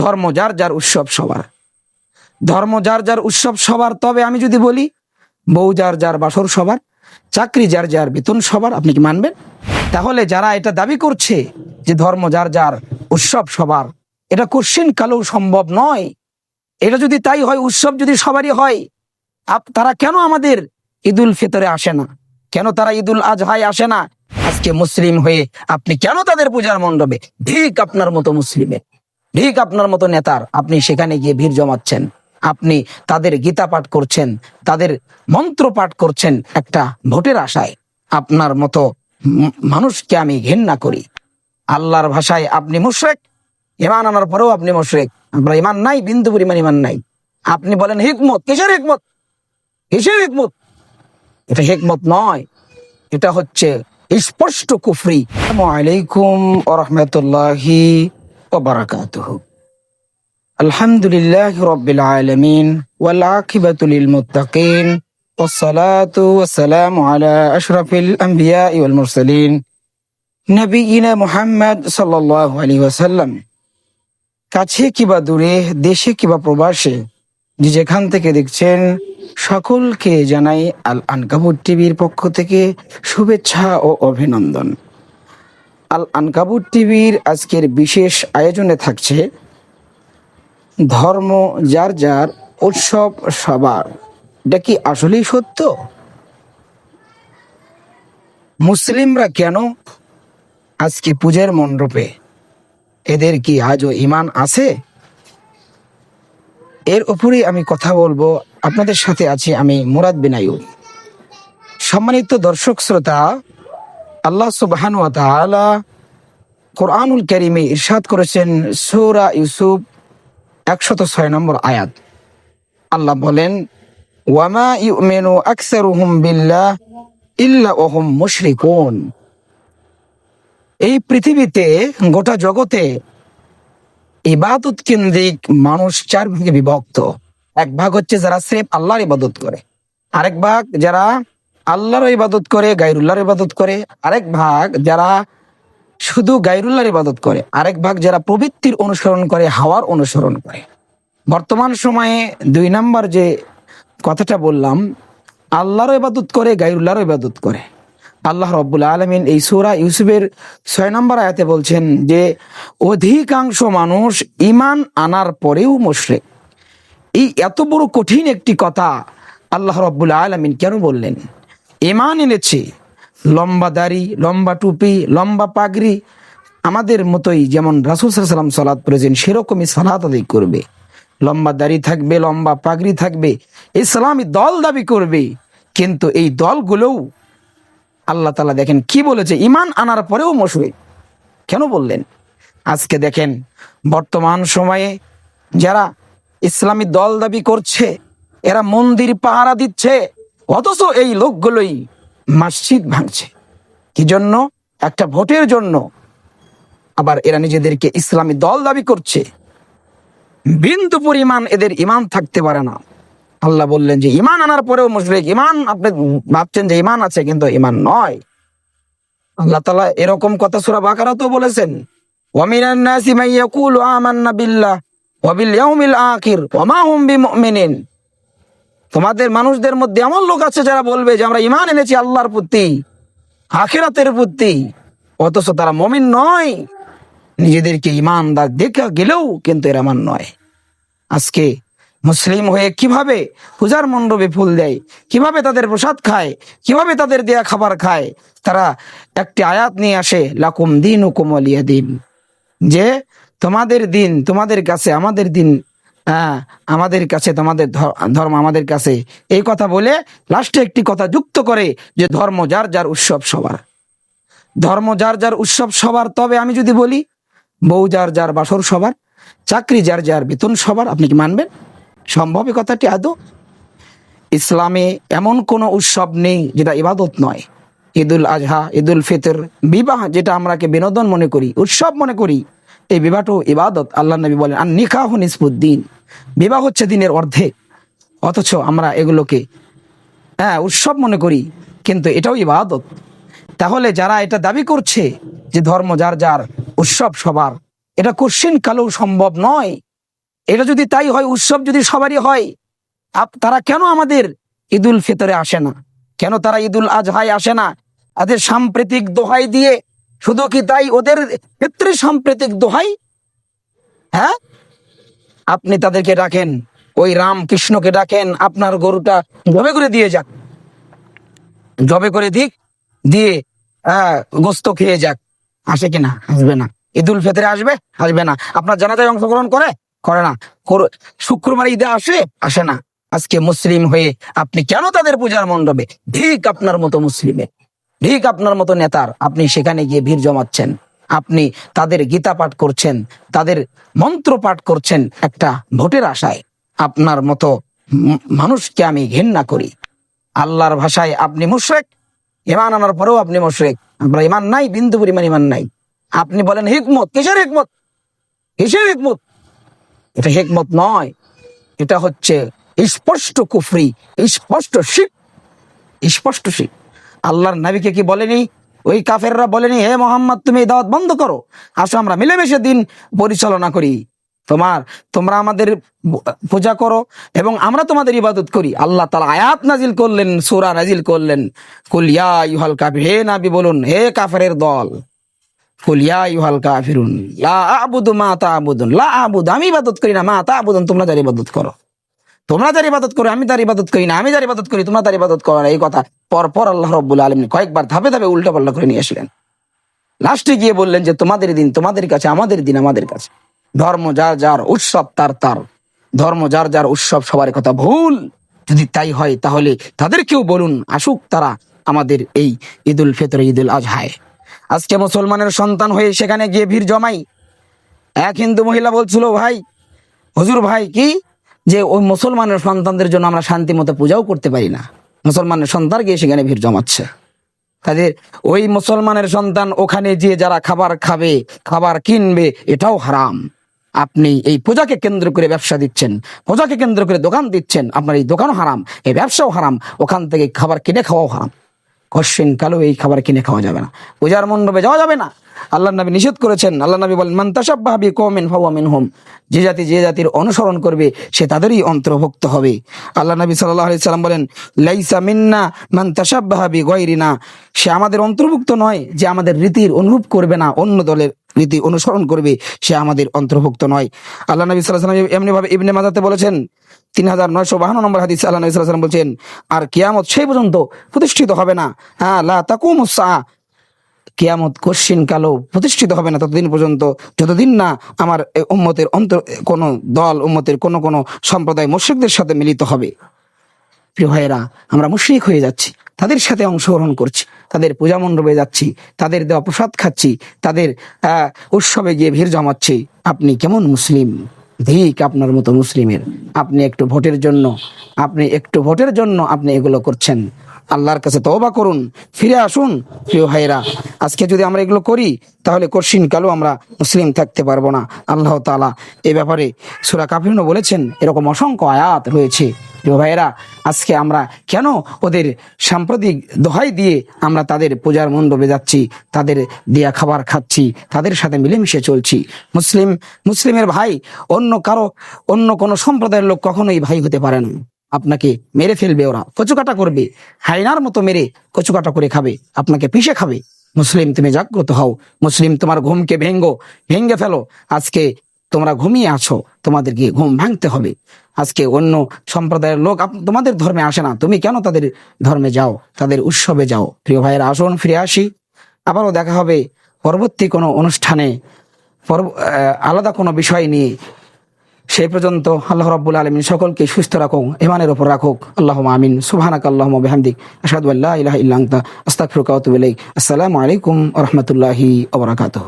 ধর্ম যার যার উৎসব সবার। ধর্ম যার যার উৎসব সবার, তবে আমি যদি বলি, বউ যার যার বাসর সবার, চাকরি যার যার বেতন সবার, আপনি কি মানবেন? তাহলে যারা এটা দাবি করছে যে ধর্ম যার যার উৎসব সবার, এটা কোশ্চিন কালেও সম্ভব নয়। এটা যদি তাই হয়, উৎসব যদি সবারই হয় তারা কেন আমাদের ঈদুল ফিতরে আসে না? কেন তারা ঈদুল আজহায় আসে না? আজকে মুসলিম হয়ে আপনি কেন তাদের পূজার মণ্ডপে? ঠিক আপনার মতো মুসলিমের। ঠিক আপনার মতো নেতার আপনি সেখানে গিয়ে ভিড় জমাচ্ছেন। আপনি তাদের গীতা পাঠ করছেন, তাদের মন্ত্র পাঠ করছেন একটা ভোটের আশায়। আপনার মতো মানুষকে আমি ঘেন্না করি। আল্লাহর ভাষায় আপনি মুশরেক ইমান আনার পরেও আপনি মুশরেক। আপনার ইমান নাই, বিন্দু পরিমাণ ইমান নাই। আপনি বলেন হিকমত, কিসের হিকমত? কিসের হিকমত? এটা হিকমত নয়, এটা হচ্ছে স্পষ্ট কুফরি। আলাইকুম রাহমাতুল্লাহি ওয়া বারাকাতুহু আলহামদুলিল্লাহি রাব্বিল আলামিন ওয়াল আকিবাতু লিল মুত্তাকিন والصلاة والسلام على أشرف الأنبياء والمرسلين নবীনা মুহাম্মদ সাল্লাল্লাহু আলাইহি ওয়াসাল্লাম কাছে কিবা দূরে দেশে কিবা প্রবাসে যে যেখান থেকে দেখছেন সকলকে জানাই আল আনকাবুট টিভির পক্ষ থেকে শুভেচ্ছা ও অভিনন্দন আল আনকাবুট টিভির আজকের বিশেষ আয়োজনে থাকছে ধর্ম যার যার উৎসব সবার। এটা কি আসলেই সত্য? মুসলিমরা কেন আজকে পূজার মণ্ডপে? এদের কি আজও ইমান আছে? এর উপরেই আমি কথা বলব। আপনাদের সাথে আছি আমি মুরাদ বিন আয়ুব সম্মানিত দর্শক শ্রোতা আল্লাহ সুবহান কোরআনুল কারীমে ইরশাদ করেছেন সূরা ইউসুফ একশত ছয় নম্বর আয়াত। আল্লাহ বলেন, ওয়ামা ইউমিনু ইল্লা ওহুম এই পৃথিবীতে গোটা জগতে ইবাদত কেন্দ্রিক মানুষ চার ভাগে বিভক্ত। এক ভাগ হচ্ছে যারা আল্লাহর ইবাদত করে, আরেক ভাগ যারা আল্লাহর ইবাদত করে গাইরুল্লাহর ইবাদত করে। আরেক ভাগ যারা শুধু গাইরুল্লাহর ইবাদত করে, আরেক ভাগ যারা প্রবৃত্তির অনুসরণ করে, হাওয়ার অনুসরণ করে। বর্তমান সময়ে দুই নাম্বার যে কথাটা বললাম, আল্লাহর ইবাদত করে গাইরুল্লাহর ইবাদত করে। আল্লাহ রব্বুল আলমিন এই সূরা ইউসুফের ছয় নম্বর আয়াতে বলছেন যে, অধিকাংশ মানুষ ইমান আনার পরেও মুশরিক। এই এত বড় কঠিন একটি কথা আল্লাহ রব্বুল আলমিন কেন বললেন? ইমান এনেছে। লম্বা দাড়ি, লম্বা টুপি, লম্বা পাগড়ি, আমাদের মতোই যেমন রাসুল সাল্লাম সালাদ করেছেন সেরকমই সালাত আদায় করবে। লম্বা দাড়ি থাকবে, লম্বা পাগড়ি থাকবে, ইসলামী দল দাবি করবে। কিন্তু এই দলগুলোও আল্লাহ তালা দেখেন কি বলেছে ইমান আনার পরেও মশুরে কেন বললেন? আজকে দেখেন, বর্তমান সময়ে যারা ইসলামী দল দাবি করছে, এরা মন্দির পাহারা দিচ্ছে। অথচ এই লোকগুলোই মসজিদ ভাঙছে। কি জন্য একটা ভোটের জন্য। আবার এরা নিজেদেরকে ইসলামী দল দাবি করছে। বিন্দু পরিমাণ এদের ইমান থাকতে পারে না। আল্লাহ বললেন যে ইমান আনার পরেও মুশরিক ইমান আপনি ভাবছেন যে ইমান আছে, কিন্তু ইমান নয়। আল্লাহ তালা এরকম কথা সুরা বাকারা তো বলেছেন, ওয়ামিনান নাসি মান ইয়াকুলু আমান্না বিল্লাহ ওয়া বিল ইয়াউমিল আখির ওয়া মা হুম বিমুমিনিন। তোমাদের মানুষদের মধ্যে এমন লোক আছে যারা বলবে যে আমরা ইমান এনেছি আল্লাহর প্রতি, আখিরাতের প্রতি, অথচ তারা মমিন নয়। নিজেদেরকে ইমানদার দেখা গেলেও কিন্তু এরা মান নয়। আজকে মুসলিম হয়ে কীভাবে পূজার মণ্ডপে ফুল দেয়, কীভাবে তাদের প্রসাদ খায়, কীভাবে তাদের দেয়া খাবার খায়, তারা একটি আয়াত নিয়ে আসে, লাকুম দিন ও কোমলিয়া দিন যে তোমাদের দিন, তোমাদের কাছে আমাদের দিন হ্যাঁ আমাদের কাছে তোমাদের ধর্ম আমাদের কাছে। এই কথা বলে লাস্টে একটি কথা যুক্ত করে যে ধর্ম যার যার উৎসব সবার। ধর্ম যার যার উৎসব সবার, তবে আমি যদি বলি, বউ যার যার বাসর সবার, চাকরি যার যার বেতন সবার, আপনি কি মানবেন? সম্ভব কথাটি আদৌ? ইসলামে এমন কোনো উৎসব নেই যেটা ইবাদত নয়। ঈদুল আজহা, ঈদুল ফিতর, বিবাহ যেটা আমরাকে বিনোদন মনে করি, উৎসব মনে করি, এই বিবাহটাও ইবাদত। আল্লাহ নবী বলেন আর নিকাহ নিসবুদ্দিন বিবাহ হচ্ছে দিনের অর্ধেক। অথচ আমরা এগুলোকে হ্যাঁ উৎসব মনে করি, কিন্তু এটাও ইবাদত। তাহলে যারা এটা দাবি করছে যে ধর্ম যার যার, উৎসব সবার, এটা কোশ্চিন কালেও সম্ভব নয়। এটা যদি তাই হয়, উৎসব যদি সবারই হয় তারা কেন আমাদের ঈদুল ফিতরে আসে না? কেন তারা ঈদুল আজহায় আসে না? তাদের সাম্প্রতিক দোহাই দিয়ে শুধু কি তাই ওদের ক্ষেত্রে সাম্প্রতিক দোহাই? হ্যাঁ? আপনি তাদেরকে ডাকেন, ওই রাম কৃষ্ণকে ডাকেন, আপনার গরুটা জবে করে দিয়ে যাক। জবে করে দিক, দিয়ে গোস্ত খেয়ে যাক। আসে কিনা? আসবে না। ঈদুল ফিতরে আসবে? আসবে না। আপনার জানাজায় অংশগ্রহণ করে? করে না। শুক্রবার ঈদে আসে? আসে না। আজকে মুসলিম হয়ে আপনি কেন তাদের পূজার মণ্ডপে? ঠিক আপনার মতো মুসলিমে। ঠিক আপনার মতো নেতার। আপনি সেখানে গিয়ে ভিড় জমাচ্ছেন। আপনি তাদের গীতা পাঠ করছেন, তাদের মন্ত্র পাঠ করছেন একটা ভোটের আশায়। আপনার মতো মানুষকে আমি ঘেন্না করি। আল্লাহর ভাষায় আপনি মুশরেক ইমান আনার পরেও আপনি মুশরেক। আপনার ইমান নাই, বিন্দু পরিমাণ ইমান নাই। আপনি বলেন হিকমত, কিসের হিকমত? কিসের হিকমত? এটা হিকমত নয়। এটা হচ্ছে স্পষ্ট কুফরি, স্পষ্ট শিখ স্পষ্ট শিখ আল্লাহর নবীকে কি বলেনি? ওই কাফেররা বলেনি, হে মোহাম্মদ, তুমি দাওয়াত বন্ধ করো। আসো, আমরা মিলেমিশে দিন পরিচালনা করি। তোমার, তোমরা আমাদের পূজা করো এবং আমরা তোমাদের ইবাদত করি। আল্লাহ তালা আয়াত নাজিল করলেন, সুরা নাজিল করলেন। কুলিয়া ইউহাল কাফির, হে নাবি, বলুন, হে কাফেরের দল। কুলিয়া ইউহাল কাফিরুন, লা আবুদু মা তাবুদুন, লা আবুদ, আমি ইবাদত করি না, মা তাবুদুন, তোমরা যার ইবাদত করো। তোমরা যার ইবাদত করো, আমি তার ইবাদত করি না, আমি যার ইবাদত করি, তোমরা তার ইবাদত করো না। এই কথা পর পর আল্লাহ রব্বুল আলম কয়েকবার ধাপে ধাপে উল্টা পাল্টা করে নিয়ে আসলেন। লাস্টে গিয়ে বললেন যে, তোমাদের দিন, তোমাদের কাছে, আমাদের দিন, আমাদের কাছে। ধর্ম যার যার উৎসব, তার তার। ধর্ম যার যার উৎসব, সবার কথা ভুল। যদি তাই হয়, তাহলে তাদেরকেও বলুন, আসুক তারা আমাদের এই ঈদুল ফিতর, ঈদুল আজহায়। আজকে মুসলমানের সন্তান হয়ে সেখানে গিয়ে ভিড় জমাই। এক হিন্দু মহিলা বলছিল, ভাই, হুজুর ভাই, কি যে ওই মুসলমানের সন্তানদের জন্য আমরা শান্তি মতো পূজাও করতে পারি না। মুসলমানের সন্তান গিয়ে সেখানে ভিড় জমাচ্ছে। তাদের ওই মুসলমানের সন্তান ওখানে গিয়ে যারা খাবার খাবে, খাবার কিনবে, এটাও হারাম। আপনি এই পূজাকে কেন্দ্র করে ব্যবসা দিচ্ছেন, পূজাকে কেন্দ্র করে দোকান দিচ্ছেন, আপনার এই দোকানও হারাম, এই ব্যবসাও হারাম, ওখান থেকে খাবার কিনে খাওয়াও হারাম। কশ্চিন কালো এই খাবার কিনে খাওয়া যাবে না। পূজার মণ্ডপে যাওয়া যাবে না। আল্লাহ নবী নিষেধ করেছেন। আল্লাহ নবী বলেন, মান তাসাব্বাহাবি কওমিন ফাহুয়া মিনহুম। যে জাতি, যে জাতির অনুসরণ করবে, সে তাদেরই অন্তর্ভুক্ত হবে। আল্লাহ নবী আলাইহি সাল্লাম বলেন, লাইসা মিন্না মান তাসাব্বাহাবি গায়রিনা সে আমাদের অন্তর্ভুক্ত নয়, যে আমাদের রীতির অনুরূপ করবে না, অন্য দলের রীতি অনুসরণ করবে, সে আমাদের অন্তর্ভুক্ত নয়। আল্লাহ নবী আলাইহি সাল্লাম এমনি ভাবে ইবনে মাজাতে বলেছেন তিন হাজার নয়শো বাহান্ন নম্বর হাদিস আল্লাহ নবী সাল্লাল্লাহু আলাইহি সাল্লাম বলছেন আর কিয়ামত সেই পর্যন্ত প্রতিষ্ঠিত হবে না। হ্যাঁ লা কিয়ামত কশ্চিন কালো প্রতিষ্ঠিত হবে না ততদিন পর্যন্ত। যতদিন না আমার উম্মতের অন্তর কোন দল উম্মতের কোন কোন সম্প্রদায় মুশরিকদের সাথে মিলিত হবে। প্রিয় ভাইয়েরা আমরা মুশরিক হয়ে যাচ্ছি তাদের সাথে অংশগ্রহণ করছি তাদের পূজা মণ্ডপে যাচ্ছি তাদের দেওয়া প্রসাদ খাচ্ছি তাদের আহ, উৎসবে গিয়ে ভিড় জমাচ্ছি। আপনি কেমন মুসলিম? ধিক আপনার মতো মুসলিমের। আপনি একটু ভোটের জন্য, আপনি একটু ভোটের জন্য আপনি এগুলো করছেন। আল্লাহর কাছে তওবা করুন, ফিরে আসুন, প্রিয় ভাইয়েরা। আজকে যদি আমরা এগুলো করি, তাহলে কশিন কালো আমরা মুসলিম থাকতে পারব না। আল্লাহ তাআলা এ ব্যাপারে সুরা কাফিরুনও বলেছেন, এরকম অসংখ্য আয়াত রয়েছে। প্রিয় ভাইয়েরা, আজকে আমরা কেন ওদের সাম্প্রতিক দোহাই দিয়ে আমরা তাদের পূজার মণ্ডপে যাচ্ছি, তাদের দেয়া খাবার খাচ্ছি, তাদের সাথে মিলেমিশে চলছি? মুসলিম, মুসলিমের ভাই অন্য কারও, অন্য কোনো সম্প্রদায়ের লোক কখনোই ভাই হতে পারে না। আপনাকে মেরে ফেলবে ওরা। কচুকাটা করবে। হাইনার মতো মেরে কচুকাটা করে খাবে। আপনাকে পিষে খাবে। মুসলিম, তুমি জাগ্রত হও। মুসলিম, তোমার ঘুমকে ভেঙ্গো। ভেঙ্গে ফেলো। আজকে তোমরা ঘুমিয়ে আছো। তোমাদেরকে ঘুম ভাঙতে হবে। আজকে অন্য সম্প্রদায়ের লোক তোমাদের ধর্মে আসে না। তুমি কেন তাদের ধর্মে যাও? তাদের উৎসবে যাও। প্রিয় ভাইয়ের, আসুন ফিরে আসি। আবারও দেখা হবে পরবর্তী কোনো অনুষ্ঠানে। আলাদা কোনো বিষয় নিয়ে। সেই পর্যন্ত আল্লাহ রাব্বুল আলমিন সকলকে সুস্থ রাখুক ইমানের ওপর রাখুক। আল্লাহ আমিন। সুবহানাক আল্লাহুম্মা বিহামদিক। ইলাইক। আসসালামু আলাইকুম রহমতুল্লাহি বারাকাতুহু।